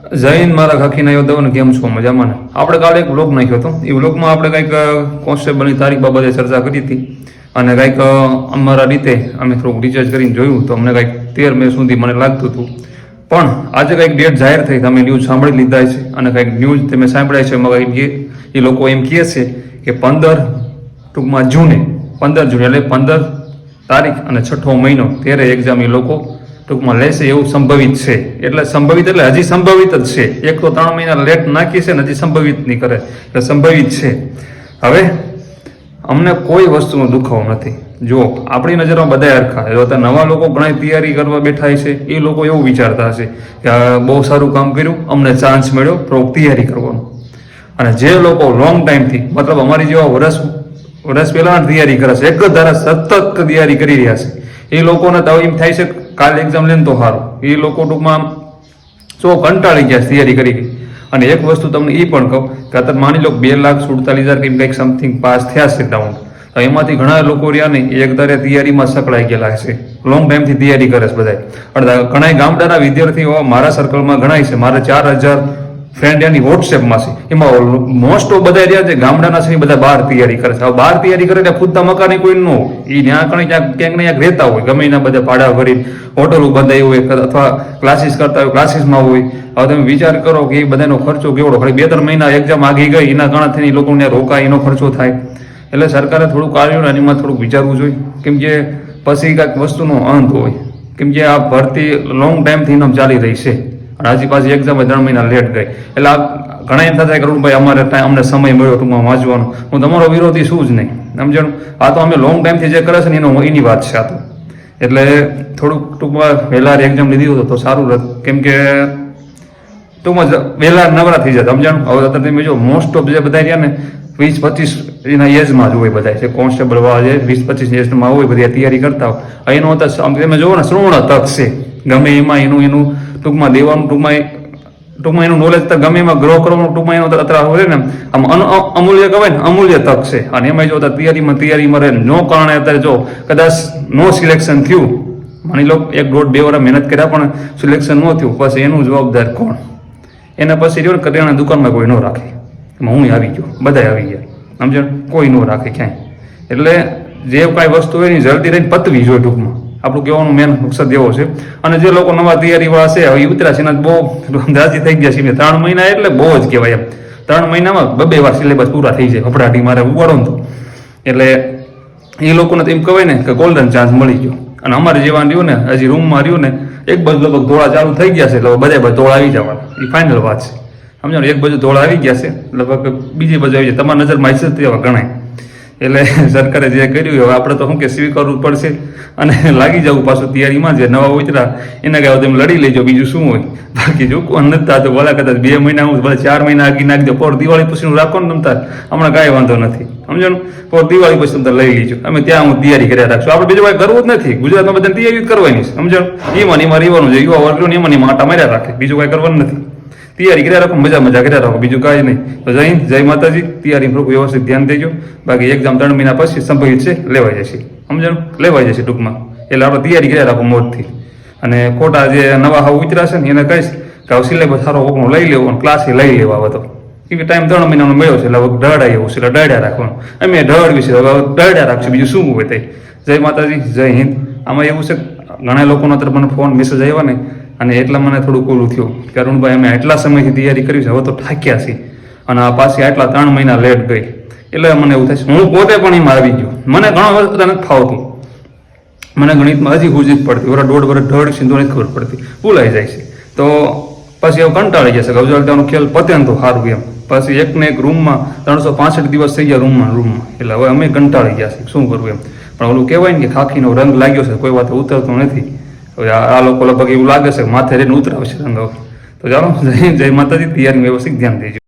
જૈન મારા ખાખીના યોદ્ધાઓને કેમ છો? મજામાં ને? આપણે કાલે એક વ્લોગ નાખ્યો હતો. એ વ્લોગમાં આપણે કંઈક કોન્સ્ટેબલની તારીખ બાબતે ચર્ચા કરી હતી. અને કંઈક અમારા રીતે અમે થોડુંક રિચાર્જ કરીને જોયું તો અમને કંઈક તેર મે સુધી મને લાગતું હતું. પણ આજે કંઈક ડેટ જાહેર થઈ તમે ન્યૂઝ સાંભળી લીધા છે અને કંઈક ન્યૂઝ તમે સાંભળ્યા છે એમાં કંઈક એ- લોકો એમ કહે છે કે પંદર ટૂંકમાં જૂને, પંદર જૂન એટલે પંદર તારીખ અને છઠ્ઠો મહિનો તેરે એક્ઝામ એ લોકો ટૂંકમાં લેશે એવું સંભવિત છે. એટલે સંભવિત એટલે હજી સંભવિત જ છે. એક તો ત્રણ મહિના લેટ નાખી છે ને હજી સંભવિત નહીં કરે. એટલે સંભવિત છે. હવે, અમને કોઈ વસ્તુનો દુખાવો નથી. જો આપણી નજરમાં બધા હરખા. જો અત્યારે નવા લોકો ઘણી તૈયારી કરવા બેઠા છે, એ લોકો એવું વિચારતા હશે કે બહુ સારું કામ કર્યું, અમને ચાન્સ મળ્યો થોડોક તૈયારી કરવાનો. અને જે લોકો લોંગ ટાઈમથી મતલબ અમારી જેવા વર્ષ વર્ષ પહેલાં તૈયારી કરે છે, એક જ ધારા સતત તૈયારી કરી રહ્યા છે. એ લોકોને તો એમ થાય છે કાલે એક્ઝામ લઈને તો સારું એ લોકો ટૂંકમાં સો કંટાળી ગયા તૈયારી કરી અને એક વસ્તુ તમને એ પણ કહું કે અત્યારે માની લો બે લાખ સુડતાલીસ હજાર કે કંઈક સમથિંગ પાસ થયા છે રાઉન્ડ તો એમાંથી ઘણા લોકો રહ્યા ને એક ધારે તૈયારીમાં સકળાઈ ગયેલા છે લોંગ ટાઈમથી તૈયારી કરે છે બધા ઘણા ગામડાના વિદ્યાર્થીઓ મારા સર્કલમાં ઘણા છે. મારે ચાર હજાર ફ્રેન્ડ એની વોટ્સએપમાં છે. એમાં મોસ્ટ ઓફ બધા રહ્યા છે. ગામડાના છે બધા બહાર તૈયારી કરે છે. હવે બહાર તૈયારી કરે એટલે ખુદતા મકાને કોઈ ન હોય. એ ત્યાં કણે ક્યાંક ક્યાંક ને ક્યાંક રહેતા હોય. ગમે એના બધા ભાડા ભરીને હોટલો બંધાઈ હોય અથવા ક્લાસીસ કરતા હોય ક્લાસીસમાં હોય. હવે તમે વિચાર કરો કે એ બધાનો ખર્ચો કેવડો? ખાલી બે ત્રણ મહિના એક્ઝામ આગી ગઈ, એના ઘણા થઈને લોકોને રોકાય, એનો ખર્ચો થાય. એટલે સરકારે થોડું આવ્યું ને એમાં થોડુંક વિચારવું જોઈએ. કેમ કે પછી કાંઈક વસ્તુનો અંત હોય. કેમ કે આ ભરતી લોંગ ટાઈમથી એમ ચાલી રહી છે. અને હજી પાછી એક્ઝામ ત્રણ મહિના લેટ ગઈ. એટલે આ ઘણા એમ થતા કે ભાઈ, અમારે અમને સમય મળ્યો ટૂંકમાં વાંચવાનો. હું તમારો વિરોધી શું જ નહીં. સમજણ આ તો અમે લોંગ ટાઈમથી જે કરે છે ને એનો એની વાત છે આ તો. એટલે થોડુંક ટૂંકમાં વહેલા એક્ઝામ લીધી હોત તો સારું રહેત. કેમ કે ટૂંકમાં જ વહેલા નવરા થઈ જાય સમજણ હવે અત્યારે તમે જો મોસ્ટ ઓફ જે બધા રહ્યા ને વીસ પચીસ એના એજમાં જ હોય બધા છે કોન્સ્ટેબલ વાળા છે વીસ પચીસ એજમાં હોય, બધી તૈયારી કરતા હોય. એનો તમે જુઓ ને, શ્રવણ તક છે. ગમે એમાં એનું એનું ટૂંકમાં દેવાનું, ટૂંકમાં ટૂંકમાં એનું નોલેજ તો ગમે એમાં ગ્રો કરવાનું, ટૂંકમાં એનો અત્યારે હોય ને આમ અમૂલ્ય કહેવાય ને, અમૂલ્ય તક છે. અને એમાં જો અત્યારે તૈયારીમાં તૈયારીમાં રહે નો કારણે અત્યારે જો કદાચ નો સિલેક્શન થયું, માની લો એક દોઢ, બે વર્ષ મહેનત કર્યા પણ સિલેક્શન ન થયું, પછી એનું જવાબદાર કોણ? એના પછી રહ્યો કરિયાણા દુકાનમાં કોઈ ન રાખે. એમાં હું આવી ગયો બધા આવી ગયા. સમજણ કોઈ ન રાખે ક્યાંય. એટલે જે કાંઈ વસ્તુ હોય એની જલ્દી રહીને પતવી જોઈએ ટૂંકમાં. આપણું કહેવાનું મેન મકસદ એવો છે. અને જે લોકો નવા તૈયારી વાળા છે, હવે ઉતરા છે, એના બહુ રાજી થઈ ગયા છે ત્રણ મહિના એટલે બહુ જ કહેવાય એમ. ત્રણ મહિનામાં બબે વાર સિલેબસ પૂરા થઈ જાય હપડાટી મારે ઉગાડો તો. એટલે એ લોકોને એમ કહેવાય ને કે ગોલ્ડન ચાન્સ મળી ગયો. અને અમારે જેવા રહ્યું ને, હજી રૂમમાં રહ્યું ને, એક બાજુ લગભગ ધોળા ચાલુ થઈ ગયા છે, એટલે બધા બધા ધોળા આવી જવાના. એ ફાઇનલ વાત છે. સમજો એક બાજુ ધોળા આવી ગયા છે, લગભગ બીજી બાજુ આવી જાય. તમારા નજરમાં છે તેવા ગણાય. એટલે સરકારે જે કર્યું હવે આપણે તો શું કે સ્વીકારવું પડશે. અને લાગી જવું પાછું તૈયારીમાં જે નવા ઉતરા, એના કાંઈ તમે લડી લેજો, બીજું શું હોય? બાકી જો કોણ નતા તો ભલે કદાચ બે મહિના હું ભલે ચાર મહિના આગી નાખી દો પર દિવાળી પછીનું રાખો ને તમતા હમણાં કાંઈ વાંધો નથી. સમજણ? પર દિવાળી પછી તમે લઈ લેજો. અમે ત્યાં હું તૈયારી કર્યા રાખશું. આપણે બીજું કાંઈ કરવું જ નથી. ગુજરાતમાં બધાને તૈયારી કરવાની સમજણ? સમજો એમાં એમાં રહેવાનું છે. યુવા વર્ગ એમાં એમાં આટા માર્યા રાખે. બીજું કાંઈ કરવાનું નથી. તૈયારી કર્યા રાખો, મજા મજા કર્યા રાખો. બીજું કાંઈ નહીં. તો જય હિન્દ, જય માતાજી. તૈયારી થોડુંક વ્યવસ્થિત ધ્યાન દેજો. બાકી એક્ઝામ ત્રણ મહિના પછી સંભવિત છે, લેવાઈ જશે. સમજણ? લેવાઈ જશે ટૂંકમાં. એટલે આપણે તૈયારી કર્યા રાખો મોજથી. અને ખોટા જે નવા હાવ ઉતરાશે ને, એને કહીશ કે હવે સિલેબસ સારો કોકનો લઈ લેવો અને ક્લાસે લઈ લેવા હવે તો. કે ટાઈમ ત્રણ મહિનાનો મળ્યો છે, એટલે ઢળાય એવું છે, એટલે ઢળ્યા રાખવાનું. અમે ઢળવી છે, હવે ઢળ્યા રાખશું. બીજું શું હોય તે? જય માતાજી, જય હિન્દ. આમાં એવું છે, ઘણા લોકોનો અત્યારે મને ફોન મેસેજ આવ્યા ને અને એટલા મને થોડું ઓલું થયું કે અરુણભાઈ અમે આટલા સમયથી તૈયારી કરી છે, હવે તો થાક્યા છીએ. અને આ પાછી આટલા ત્રણ મહિના લેટ ગઈ. એટલે મને એવું થાય છે, હું પોતે પણ એમાં આવી ગયો. મને ઘણો વર્ષ નથી ફાવતું. મને ગણિતમાં હજી હુજી જ પડતી વરા દોઢ વર્ષ ઢળ સિંધુ નથી ખબર પડતી. ભૂલાઈ જાય છે. તો પછી એવું કંટાળી જશે કે ખ્યાલ પતે ને તો સારું એમ. પછી એક ને એક રૂમમાં ત્રણસો પાસઠ દિવસ થઈ ગયા રૂમમાં રૂમમાં એટલે હવે અમે કંટાળી ગયા છે શું કરવું એમ. પણ ઓલું કહેવાય ને કે ખાખીનો રંગ લાગ્યો છે, કોઈ વાત ઉતરતો નથી. હવે આ લોકો લગભગ એવું લાગે છે માથે રહીને ઉતરાવશે રંગ તો જય જય માતાજી તૈયારી વ્યવસ્થિત ધ્યાન દેજો.